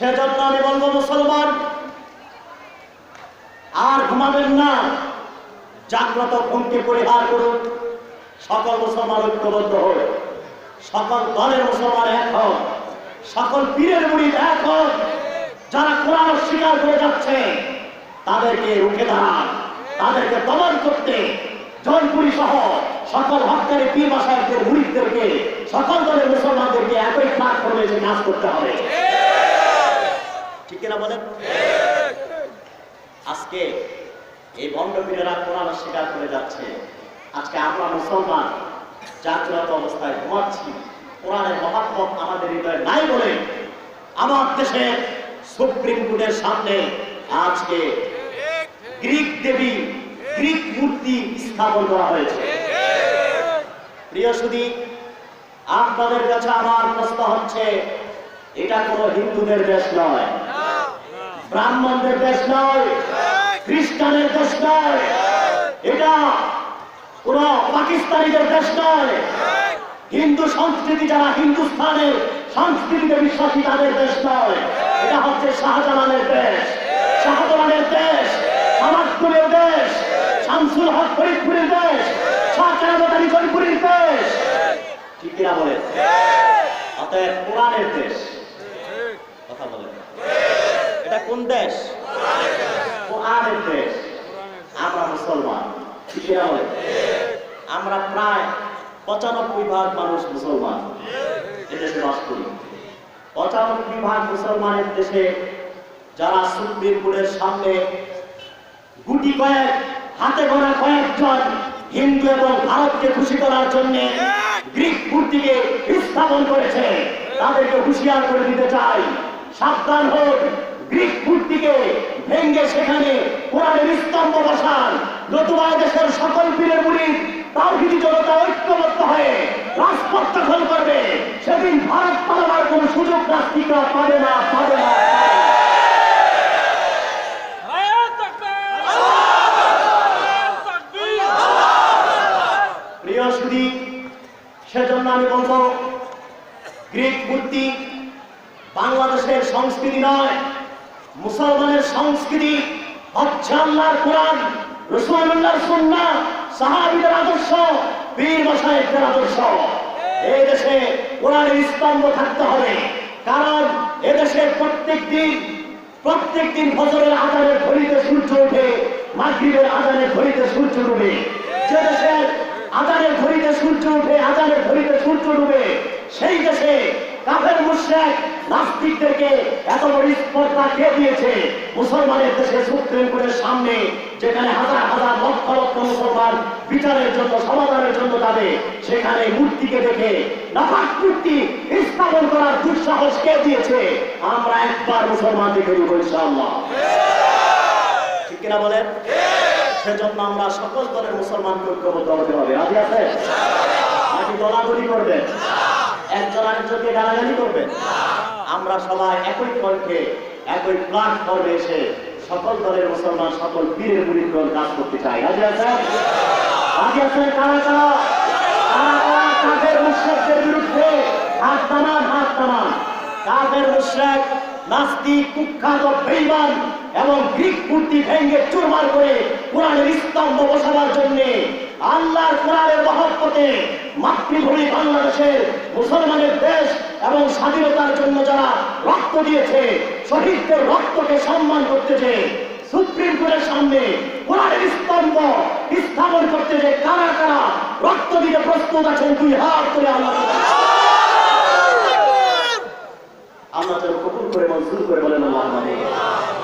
সেজন্য আমি বলব, মুসলমান, আর ঘুমাবেন না। জাগ্রত ঘুমকে পরিহার করুন। সকল মুসলমান ঐক্যবদ্ধ হয়ে সকল দলের মুসলমান এক হন। সকল পীরের মুড়ি এক হন। যারা কোরআন স্বীকার করে যাচ্ছে, তাদেরকে রুখে দাঁড়ান। তাদেরকে দমন করতে জনপুরি সহ সকল হকারি পীর মাসায়কদের মুড়িদদেরকে সকল দলের মুসলমানদেরকে একই প্ল্যাটফর্মে কাজ করতে হবে। ঠিক কিনা বলেন? আজকে এই বন্ডপীরেরা কোরআন স্বীকার করে যাচ্ছে। আজকে আমরা মুসলমান জাগ্রত অবস্থায় ঘুমাচ্ছি। কোরআনের মহাত্মক আমাদের হৃদয়ে নাই বলে আমার দেশের সুপ্রিম কোর্টের সামনে আজকে গ্রিক দেবী, গ্রিক মূর্তি স্থাপন করা হয়েছে। প্রিয় সুদী আপনাদের কাছে আমার প্রশ্ন হচ্ছে, এটা কোনো হিন্দুদের দেশ নয়। ব্রাহ্মণদের দেশ নয়, খ্রিস্টানের দেশ নয়, এটা কোন পাকিস্তানিদের দেশ নয়। হিন্দু সংস্কৃতি যারা হিন্দুস্তানের সংস্কৃতিতে বিশ্বাসী তাদের দেশ নয়। এটা হচ্ছে শাহজালালের দেশ। শাহজালালের দেশ আমাদপুরের দেশ, শামসুল হক ফরিদপুরের দেশ, শাহ কেরামত আলী জয়পুরের দেশ। ঠিক কিনা বলেন? অতএব দেশ। কথা বলেন। কোন দেশ? কোরআনের দেশ। আমরা মুসলমান। আমরা প্রায় পঁচানব্বই ভাগ মানুষ মুসলমান। এদেশে বাস করি। পঁচানব্বই ভাগ মুসলমানের দেশে যারা সুপ্রিম কোর্টের সামনে গুটি কয়েক, হাতে গোনা কয়েকজন হিন্দু এবং ভারতকে খুশি করার জন্য গ্রিক মূর্তিকে স্থাপন করেছে, তাদেরকে হুঁশিয়ার করে দিতে চাই। সাবধান হোক গ্রিক মূর্তিকে ভেঙ্গে সেখানে কোরআনের স্তম্ভ বসান। নতুবা দেশের সকল পীরের মুড়ি তার কিছু জনতা ঐক্যবদ্ধ হয়ে রাজপথ দখল করবে সেদিন ভারত পালাবার কোন সুযোগ না পাবে না পাবে না। সেজন্য আমি বলব গ্রিক মূর্তি বাংলাদেশের সংস্কৃতি নয় মুসলমানের সংস্কৃতি আল্লাহর কোরআন রসুল্লাহর সুন্না সাহাবিদের আদর্শ বীর মশাইদের আদর্শ। এই দেশে কোরআনের স্তম্ভ থাকতে হবে। কারণ এদেশে প্রত্যেক দিন প্রত্যেক দিন ফজরের আজানের ঘড়িতে সূর্য ওঠে, মাগরিবের আজানের ঘড়িতে সূর্য ডুবে। যে দেশের আজানের ঘড়িতে সূর্য উঠে আজানের ঘড়িতে সূর্য ডুবে, সেই নাস্তিকদেরকে এত বড় স্পর্ধা কে দিয়েছে? মুসলমানের দেশে সুপ্রিম কোর্টের সামনে, যেখানে হাজার হাজার লক্ষ লক্ষ মুসলমান বিচারের জন্য, সমাধানের জন্য যাবে, সেখানে মূর্তিকে দেখে নাফাক মূর্তি স্থাপন করার দুঃসাহস কে দিয়েছে? আমরা একবার মুসলমান দেখে দিব ইনশাআল্লাহ। ঠিক কিনা বলেন? সেজন্য আমরা সকল দলের মুসলমানকে ঐক্যবদ্ধ হতে হবে। রাজি আছে নাকি দলাদলি করবে একজন আরেকজনকে গালাগালি করবে? আমরা সবাই একই কণ্ঠে একই প্ল্যাটফর্মে এসে সকল দলের মুসলমান সকল পীরের মুরিদগণ কাজ করতে চাই। রাজি আছেন? রাজি আছেন? কারা কারা? কারা কারা? কাফের মুশরিকদের বিরুদ্ধে হাত নামান হাত নামান কাফের মুশরিক নাস্তিক, কুখ্যাত বেঈমান এবং গ্রিক মূর্তি ভেঙে চুরমার করে কোরআনের স্তম্ভ বসাবার জন্য আল্লাহর কোরআনের মহব্বতে মাতৃভূমি বাংলাদেশের মুসলমানের দেশ এবং স্বাধীনতার জন্য যারা রক্ত দিয়েছে, শহীদদের রক্তকে সম্মান করতেছে সুপ্রিম কোর্টের সামনে কোরআনের স্তম্ভ স্থাপন করতে যে কারা কারা রক্ত দিতে প্রস্তুত আছেন দুই হাত করে আল্লাহ আমরা যেন কবুল করে মঞ্জুর করে বলেন আল্লাহ